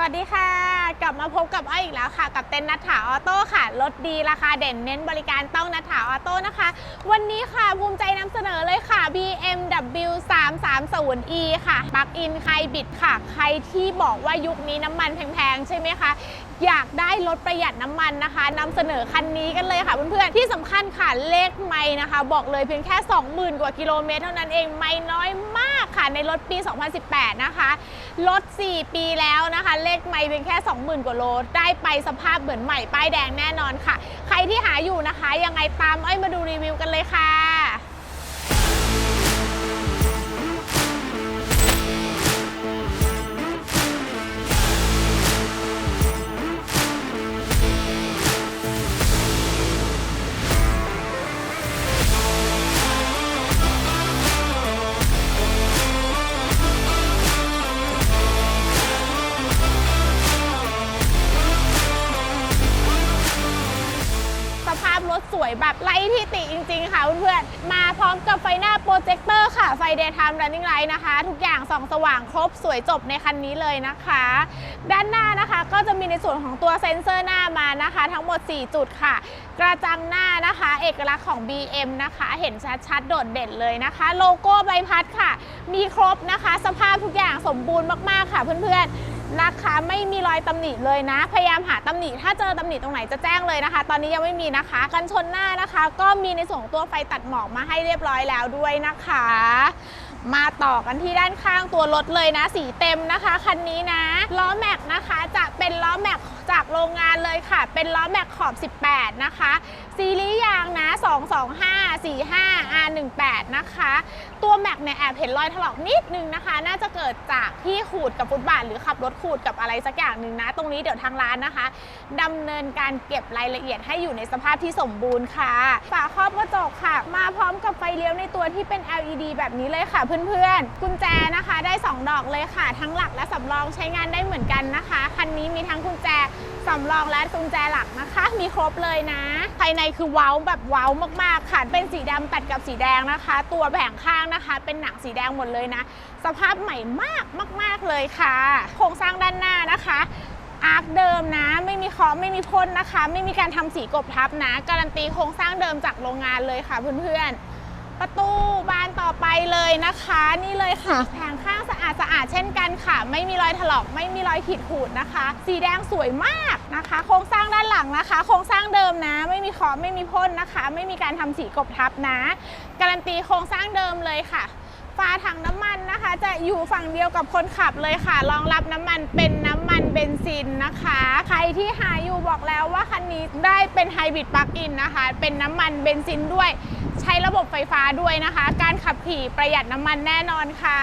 สวัสดีค่ะ กลับมาพบกับอ้อยอีกแล้วค่ะ กับเต็นท์นัทถาออโต้ค่ะรถดีราคาเด่นเน้นบริการต้องนัทถาออโต้นะคะ วันนี้ค่ะภูมิใจนำเสนอเลยค่ะ BMW 330e ค่ะปลั๊กอินไฮบริดค่ะ ใครที่บอกว่ายุคนี้น้ำมันแพงๆ ใช่ไหมคะอยากได้รถประหยัดน้ำมันนะคะนำเสนอคันนี้กันเลยค่ะเพื่อนๆที่สำคัญค่ะเลขไม่นะคะ บอกเลยเพียงแค่ 20,000 กว่ากิโลเมตรเท่านั้นเองไม่น้อยมาก ค่ะในรถปี 2018 นะคะ รถ 4 ปีแล้วนะคะ เลขไม่เพียงแค่ 20,000 กว่าโล ได้ไปสภาพเหมือนใหม่ป้ายแดงแน่นอนค่ะ ใครที่หาอยู่นะคะ ยังไงตามอ้อยมาดูรีวิวกันเลยค่ะ ร้อมกับไฟหน้าโปรเจคเตอร์ค่ะ ไฟ Daytime Running Light นะคะ ทุกอย่างส่องสว่างครบสวยจบในคันนี้เลยนะคะ ด้านหน้านะคะก็จะมีในส่วนของตัวเซ็นเซอร์หน้ามานะคะ ทั้งหมด 4 จุดค่ะ กระจังหน้านะคะ เอกลักษณ์ของ BM นะคะ เห็นชัดๆ โดดเด่นเลยนะคะ โลโก้ใบพัดค่ะ มีครบนะคะ สภาพทุกอย่างสมบูรณ์มากๆค่ะเพื่อนๆ นะคะไม่มีรอยตำหนิเลยนะ พยายามหาตำหนิถ้าเจอตำหนิตรงไหนจะแจ้งเลยนะคะ ตอนนี้ยังไม่มีนะคะ กันชนหน้านะคะ ก็มีในส่วนของตัวไฟตัดหมอกมาให้เรียบร้อยแล้วด้วยนะคะ มาต่อกันที่ด้านข้างตัวรถเลยนะ สีเต็มนะคะคันนี้นะล้อแม็กนะคะจะเป็นล้อแม็กจากโรงงานเลยค่ะ เป็นล้อแม็กขอบ 18 นะคะ ซีรีส์ยางนะ 225 45 R18 นะคะ ตัวแม็กเนี่ยแอบเห็นรอยถลอกนิดนึงนะคะ น่าจะเกิดจากที่ขูดกับฟุตบาทหรือขับรถขูดกับอะไรสักอย่างหนึ่งนะ ตรงนี้เดี๋ยวทางร้านนะคะดำเนินการเก็บรายละเอียดให้อยู่ในสภาพที่สมบูรณ์ค่ะ ฝาครอบกระจกค่ะ มาพร้อมกับไฟเลี้ยวในตัวที่เป็น LED แบบนี้เลยค่ะเพื่อนๆ กุญแจนะคะได้ 2 ดอกเลยค่ะ ทั้งหลักและสำรองใช้งานได้เหมือนกันนะคะ คันนี้มีทั้งกุญแจ สำรองและกุญแจหลักนะคะ มีครบเลยนะ ภายในคือเว้าแบบเว้ามากๆค่ะ เป็นสีดำตัดกับสีแดงนะคะ ตัวแผงข้างนะคะ เป็นหนังสีแดงหมดเลยนะ สภาพใหม่มากมาก ๆเลยค่ะ โครงสร้างด้านหน้านะคะอาร์คเดิมนะ ไม่มีเคาะไม่มีพ่นนะคะ ไม่มีการทำสีกบทับนะ การันตีโครงสร้างเดิมจากโรงงานเลยค่ะเพื่อนๆ ประตูบานต่อไปเลยนะคะ นี่เลยค่ะแผงข้างสะอาดสะอาดเช่นกันค่ะ ไม่มีรอยถลอกไม่มีรอยขีดขูดนะคะ สีแดงสวยมากนะคะ โครงสร้างด้านหลังนะคะ โครงสร้างเดิมนะ ไม่มีเคาะไม่มีพ่นนะคะ ไม่มีการทำสีกบทับนะ การันตีโครงสร้างเดิมเลยค่ะฝาถังน้ำมันนะคะ จะอยู่ฝั่งเดียวกับคนขับเลยค่ะรองรับน้ำมันเป็นน้ำมันเบนซินนะคะ ใครที่หาอยู่บอกแล้วว่าคันนี้ได้เป็นไฮบริดปลั๊กอินนะคะ เป็นน้ำมันเบนซินด้วย ใช้ระบบไฟฟ้าด้วยนะคะ การขับขี่ประหยัดน้ำมันแน่นอนค่ะ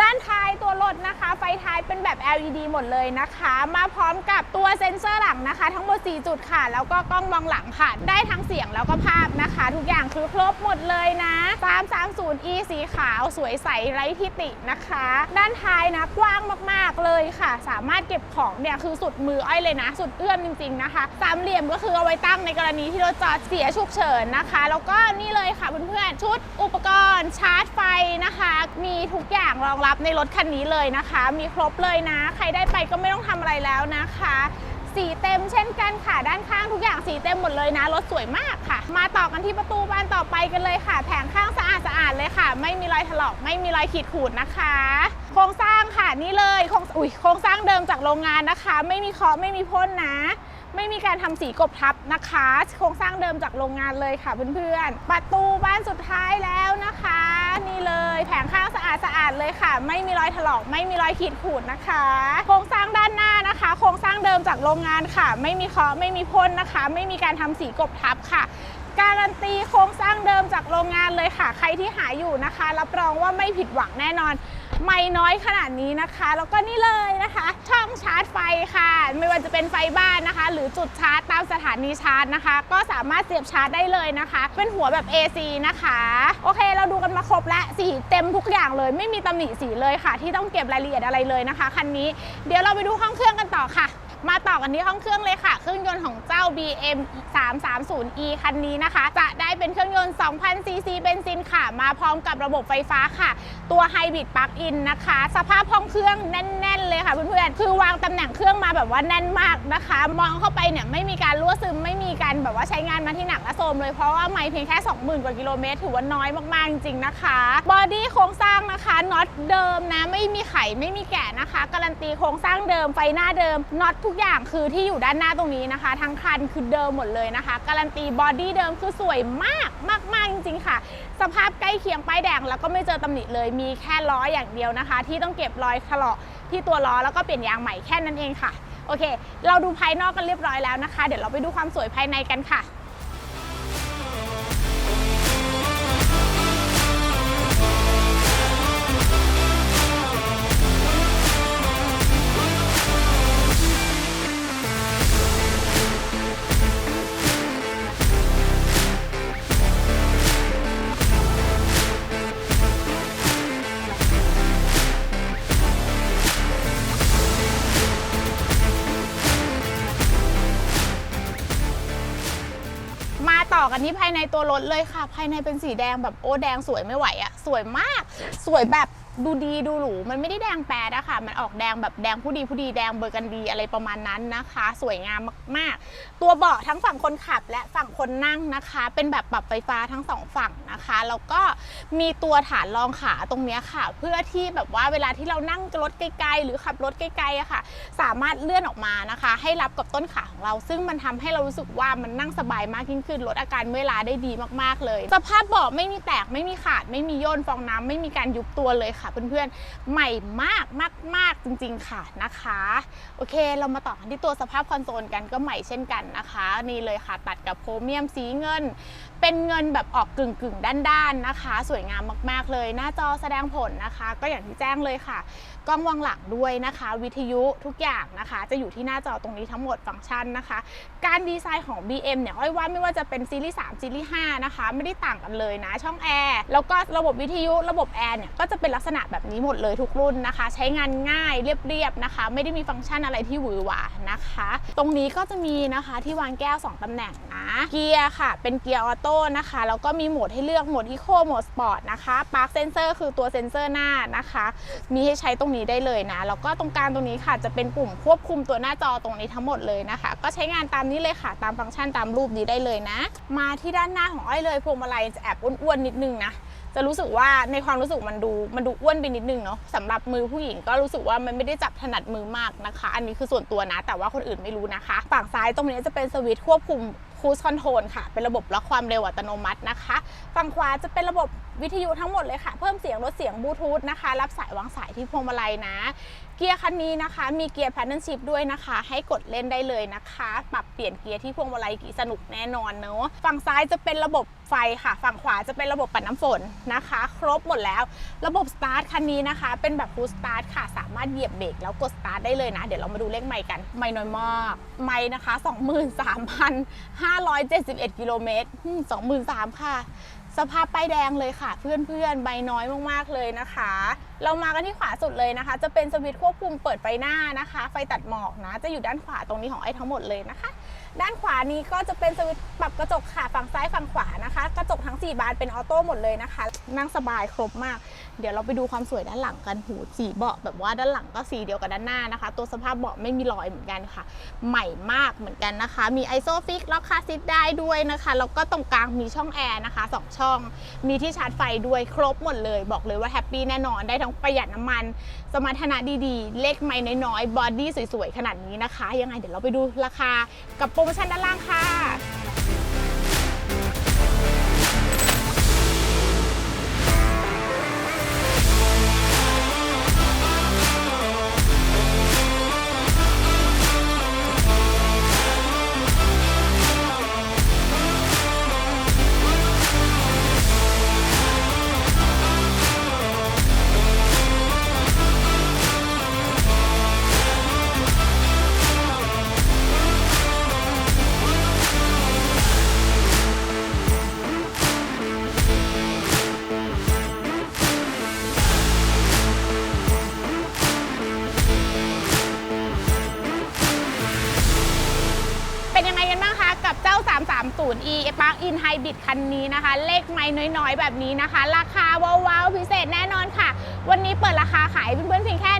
ด้านท้ายตัวรถนะคะ ไฟท้ายเป็นแบบ LED หมดเลยนะคะ มาพร้อมกับตัวเซ็นเซอร์หลังนะคะ ทั้งหมด 4 จุดค่ะ แล้วก็กล้องมองหลังค่ะ ได้ทั้งเสียงแล้วก็ภาพนะคะ ทุกอย่างคือครบหมดเลยนะ 330e สีขาวสวยใสไร้ที่ตินะคะ ด้านท้ายนะกว้างมากๆเลยค่ะ สามารถเก็บของเนี่ยคือสุดมืออ้อยเลยนะ สุดเอื้อมจริงๆนะคะสามเหลี่ยมก็คือเอาไว้ตั้งในกรณีที่รถจอดเสียฉุกเฉินนะคะ แล้วก็นี่เลยค่ะเพื่อนๆชุดอุปกรณ์ชาร์จไฟนะคะ มีทุกอย่างรองรับในรถคันนี้เลยนะคะ มีครบเลยนะ ใครได้ไปก็ไม่ต้องทำอะไรแล้วนะคะสีเต็มเช่นกันค่ะ ด้านข้างทุกอย่างสีเต็มหมดเลยนะ รถสวยมากค่ะ มาต่อกันที่ประตูบานต่อไปกันเลยค่ะ แผงข้างสะอาดสะอาดเลยค่ะ ไม่มีรอยถลอกไม่มีรอยขีดขูดนะคะางค่ะนี่เลยโครงอุ้ยโครงสร้างเดิมจากโรงงานนะคะ ไม่มีเคาะไม่มีพ่นนะ ไม่มีการทำสีกบทับนะคะ โครงสร้างเดิมจากโรงงานเลยค่ะเพื่อนๆประตูบ้านสุดท้ายแล้วนะคะ นี่เลยแผงข้างสะอาดสะอาดเลยค่ะ ไม่มีรอยถลอกไม่มีรอยขีดขูดนะคะ โครงสร้างด้านหน้านะคะ โครงสร้างเดิมจากโรงงานค่ะ ไม่มีเคาะไม่มีพ่นนะคะ ไม่มีการทำสีกบทับค่ะการันตีโครงสร้างเดิมจากโรงงานเลยค่ะ ใครที่หาอยู่นะคะ รับรองว่าไม่ผิดหวังแน่นอน ไม่น้อยขนาดนี้นะคะ แล้วก็นี่เลยนะคะ ช่องชาร์จไฟค่ะ ไม่ว่าจะเป็นไฟบ้านนะคะ หรือจุดชาร์จตามสถานีชาร์จนะคะ ก็สามารถเสียบชาร์จได้เลยนะคะ เป็นหัวแบบ AC นะคะ โอเค เราดูกันมาครบและสีเต็มทุกอย่างเลย ไม่มีตำหนิสีเลยค่ะ ที่ต้องเก็บรายละเอียดอะไรเลยนะคะคันนี้ เดี๋ยวเราไปดูห้องเครื่องกันต่อค่ะ มาต่อกันที่ห้องเครื่องเลยค่ะ เครื่องยนต์ของเจ้า BM 330e คันนี้นะคะ จะได้เป็นเครื่องยนต์ 2,000 ซีซีเบนซินค่ะ มาพร้อมกับระบบไฟฟ้าค่ะ ตัวไฮบริดปลั๊กอินนะคะ สภาพห้องเครื่องแน่น ๆ เลยค่ะเพื่อนๆ คือวางตำแหน่งเครื่องมาแบบว่าแน่นมากนะคะ มองเข้าไปเนี่ยไม่มีการรั่วซึมไม่มีการแบบว่าใช้งานมาที่หนักและโทรมเลยเพราะว่าไม่เพียงแค่ 20,000 กว่ากิโลเมตรถือว่าน้อยมากๆจริงๆนะคะบอดี้โครงสร้างนะคะน็อตเดิมนะไม่มีไขไม่มีแกะนะคะการันตีโครงสร้างเดิมไฟหน้าเดิมน็อตทุุกอย่างคือที่อยู่ด้านหน้าตรงนี้นะคะ ทั้งคันคือเดิมหมดเลยนะคะ การันตีบอดี้เดิมคือสวยมากมาก ๆ จริง ๆ ค่ะ สภาพใกล้เคียงป้ายแดงแล้วก็ไม่เจอตำหนิเลยมีแค่ล้ออย่างเดียวนะคะ ที่ต้องเก็บรอยถลอกที่ตัวล้อแล้วก็เปลี่ยนยางใหม่แค่นั้นเองค่ะโอเค เราดูภายนอกกันเรียบร้อยแล้วนะคะ เดี๋ยวเราไปดูความสวยภายในกันค่ะ กันที่ภายในตัวรถเลยค่ะ ภายในเป็นสีแดงแบบโอ้แดงสวยไม่ไหวอะสวยมาก สวยแบบ ดูดีดูหรูมันไม่ได้แดงแปดอะค่ะ มันออกแดงแบบแดงผู้ดีผู้ดีแดงเบอร์กันดีอะไรประมาณนั้นนะคะ สวยงามมากๆ ตัวเบาะทั้งฝั่งคนขับและฝั่งคนนั่งนะคะ เป็นแบบปรับไฟฟ้าทั้งสองฝั่งนะคะแล้วก็มีตัวฐานรองขาตรงนี้ค่ะ เพื่อที่แบบว่าเวลาที่เรานั่งรถไกลๆ หรือขับรถไกลๆอะค่ะ สามารถเลื่อนออกมานะคะ ให้รับกับต้นขาของเรา ซึ่งมันทำให้เรารู้สึกว่ามันนั่งสบายมากยิ่งขึ้นลดอาการเมื่อยล้าได้ดีมากๆเลย สภาพเบาะไม่มีแตกไม่มีขาดไม่มีย่นฟองน้ำไม่มีการยุบตัวเลยค่ะเพื่อนๆ ใหม่มากมากมากจริงๆค่ะนะคะ โอเคเรามาต่อกันที่ตัวสภาพคอนโซลกันก็ใหม่เช่นกันนะคะ นี่เลยค่ะตัดกับโครเมียมสีเงิน เป็นเงินแบบออกกึ่งกึ่งๆด้านๆนะคะ สวยงามมากๆเลย หน้าจอแสดงผลนะคะ ก็อย่างที่แจ้งเลยค่ะ กล้องวางหลังด้วยนะคะ วิทยุทุกอย่างนะคะ จะอยู่ที่หน้าจอตรงนี้ทั้งหมดฟังก์ชันนะคะ การดีไซน์ของ BM เนี่ยอ้อยว่าไม่ว่าจะเป็นซีรีส์3ซีรีส์5นะคะ ไม่ได้ต่างกันเลยนะช่องแอร์แล้วก็ระบบวิทยุระบบแอร์เนี่ยก็จะเป็นลักษณะแบบนี้หมดเลยทุกรุ่นนะคะ ใช้งานง่ายเรียบๆนะคะ ไม่ได้มีฟังก์ชันอะไรที่หวือหวานะคะ ตรงนี้ก็จะมีนะคะที่วางแก้ว 2 ตำแหน่งนะ เกียร์ค่ะ เป็นเกียร์ออโต้นะคะแล้วก็มีโหมดให้เลือกโหมดอีโคโหมดสปอร์ตนะคะปาร์คเซนเซอร์คือตัวเซ็นเซอร์หน้านะคะ มีให้ใช้ตรงนี้ได้เลยนะแล้วก็ตรงกลางตรงนี้ค่ะจะเป็นปุ่มควบคุมตัวหน้าจอตรงนี้ทั้งหมดเลยนะคะ ก็ใช้งานตามนี้เลยค่ะ ตามฟังก์ชันตามรูปนี้ได้เลยนะ มาที่ด้านหน้าของอ้อยเลยพวงมาลัยจะแอบอ้วนๆนิดนึงนะ จะรู้สึกว่าในความรู้สึกมันดูมันดูอ้วนไปนิดนึงเนาะสำหรับมือผู้หญิงก็รู้สึกว่ามันไม่ได้จับถนัดมือมากนะคะ อันนี้คือส่วนตัวนะ แต่ว่าคนอื่นไม่รู้นะคะฝั่งซ้ายตรงนี้จะเป็นสวิตช์ควบคุมคูสคอนโทรลค่ะ เป็นระบบล็อกความเร็วอัตโนมัตินะคะ ฝั่งขวาจะเป็นระบบ วิทยุทั้งหมดเลยค่ะ เพิ่มเสียงลดเสียงบลูทูธนะคะ รับสายวางสายที่พวงมาลัยนะ เกียร์คันนี้นะคะ มีเกียร์แพนเนชิพด้วยนะคะ ให้กดเล่นได้เลยนะคะ ปรับเปลี่ยนเกียร์ที่พวงมาลัยกี่สนุกแน่นอนเนอะฝั่งซ้ายจะเป็นระบบไฟค่ะ ฝั่งขวาจะเป็นระบบปัดน้ำฝนนะคะ ครบหมดแล้ว ระบบสตาร์ทคันนี้นะคะ เป็นแบบฟูลสตาร์ทค่ะ สามารถเหยียบเบรกแล้วกดสตาร์ทได้เลยนะ เดี๋ยวเรามาดูเลขไม่กันไม่น้อยมากไม่นะคะ 23,571กิโลเมตรอืม23,000ค่ะ สภาพป้ายแดงเลยค่ะ เพื่อนๆใบน้อยมากๆเลยนะคะ เรามากันที่ขวาสุดเลยนะคะ จะเป็นสวิตช์ควบคุมเปิดไฟหน้านะคะ ไฟตัดหมอกนะ จะอยู่ด้านขวาตรงนี้ของไอ้ทั้งหมดเลยนะคะ ด้านขวานี้ก็จะเป็นสวิตช์ปรับกระจกค่ะ ฝั่งซ้ายฝั่งขวานะคะ กระจกทั้ง 4 บานเป็นออโต้หมดเลยนะคะ นั่งสบายครบมาก เดี๋ยวเราไปดูความสวยด้านหลังกัน หูสีเบาะแบบว่าด้านหลังก็สีเดียวกับด้านหน้านะคะ ตัวสภาพเบาะไม่มีรอยเหมือนกันค่ะ ใหม่มากเหมือนกันนะคะ มีไอโซฟิกล็อกคาซิตได้ด้วยนะคะ แล้วก็ตรงกลางมีช่องแอร์นะคะสองช่อง มีที่ชาร์จไฟด้วยครบหมดเลย บอกเลยว่าแฮปปี้แน่นอนได้ทั้งประหยัดน้ำมัน สมรรถนะดีๆ เลขไม่น้อยๆบอดี้สวยๆ ขนาดนี้นะคะ ยังไงเดี๋ยวเราไปดูราคากับโปรโมชั่นด้านล่างค่ะ 330e Spark In Hybrid คันนี้นะคะ เลขไม้น้อยๆ แบบนี้นะคะ ราคาว้าวๆพิเศษแน่นอนค่ะ วันนี้เปิดราคาขายเพื่อนๆเพียงแค่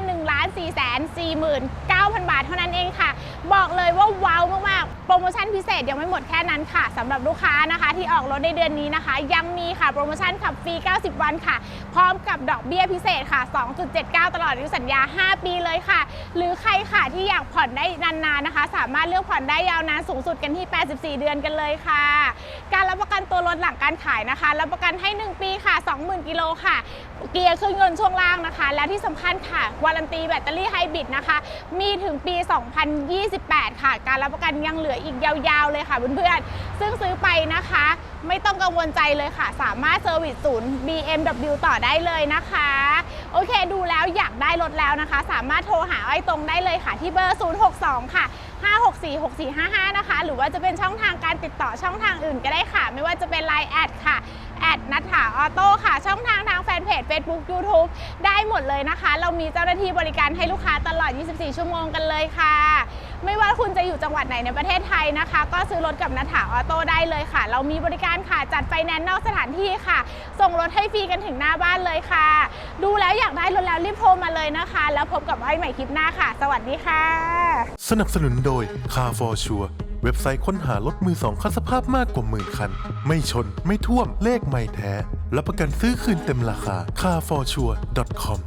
4 4 9 0 0 0 บาทเท่านั้นเองค่ะ บอกเลยว่าว้าวมากๆ โปรโมชั่นพิเศษยังไม่หมดแค่นั้นค่ะสำหรับลูกค้านะคะที่ออกรถในเดือนนี้นะคะ ยังมีค่ะโปรโมชั่นขับฟรี 90 วันค่ะ พร้อมกับดอกเบี้ยพิเศษค่ะ 2.79 ตลอดอายุสัญญา 5 ปีเลยค่ะ หรือใครค่ะที่อยากผ่อนได้นานๆนะคะ สามารถเลือกผ่อนได้ยาวนานสูงสุดกันที่ 84 เดือนกันเลยค่ะ การรับประกัน ตัวรถหลังการขายนะคะรับประกันให้ 1 ปีค่ะ 20,000 กิโลค่ะ เกียร์เครื่องยนต์ช่วงล่างนะคะ และที่สำคัญค่ะวารันตีแบตเตอรี่ไฮบริดนะคะ มีถึงปี 2028 ค่ะ การรับประกันยังเหลืออีกยาวๆเลยค่ะเพื่อนๆซึ่งซื้อไปนะคะ ไม่ต้องกังวลใจเลยค่ะ สามารถเซอร์วิสศูนย์ BMW ต่อได้เลยนะคะ โอเค ดูแล้วอยากได้รถแล้วนะคะ สามารถโทรหาไอ้ตรงได้เลยค่ะที่เบอร์ 062 ค่ะ 5646455 นะคะ หรือว่าจะเป็นช่องทางการติดต่อช่องทางอื่นก็ได้ค่ะ ไม่ว่าจะเป็น Line แอดค่ะแอดนัทถาออโต้ค่ะ ช่องทางทางแฟนเพจ Facebook YouTube ได้หมดเลยนะคะ เรามีเจ้าหน้าที่บริการให้ลูกค้าตลอด 24 ชั่วโมงกันเลยค่ะ ไม่ว่าคุณจะอยู่จังหวัดไหนในประเทศไทยนะคะ ก็ซื้อรถกับนัทถาออโต้ได้เลยค่ะ เรามีบริการค่ะจัดไฟแนนซ์นอกสถานที่ค่ะ ส่งรถให้ฟรีกันถึงหน้าบ้านเลยค่ะ ดูแล้วอยากได้รถแล้วรีบโทรมาเลยนะคะ แล้วพบกับไอ้ใหม่คลิปหน้าค่ะ สวัสดีค่ะ สนับสนุนโดย Car for Sure เว็บไซต์ค้นหารถมือสองคันสภาพมากกว่าหมื่นคัน ไม่ชนไม่ท่วมเลขไม่แท้รับประกันซื้อคืนเต็มราคา carforsure.com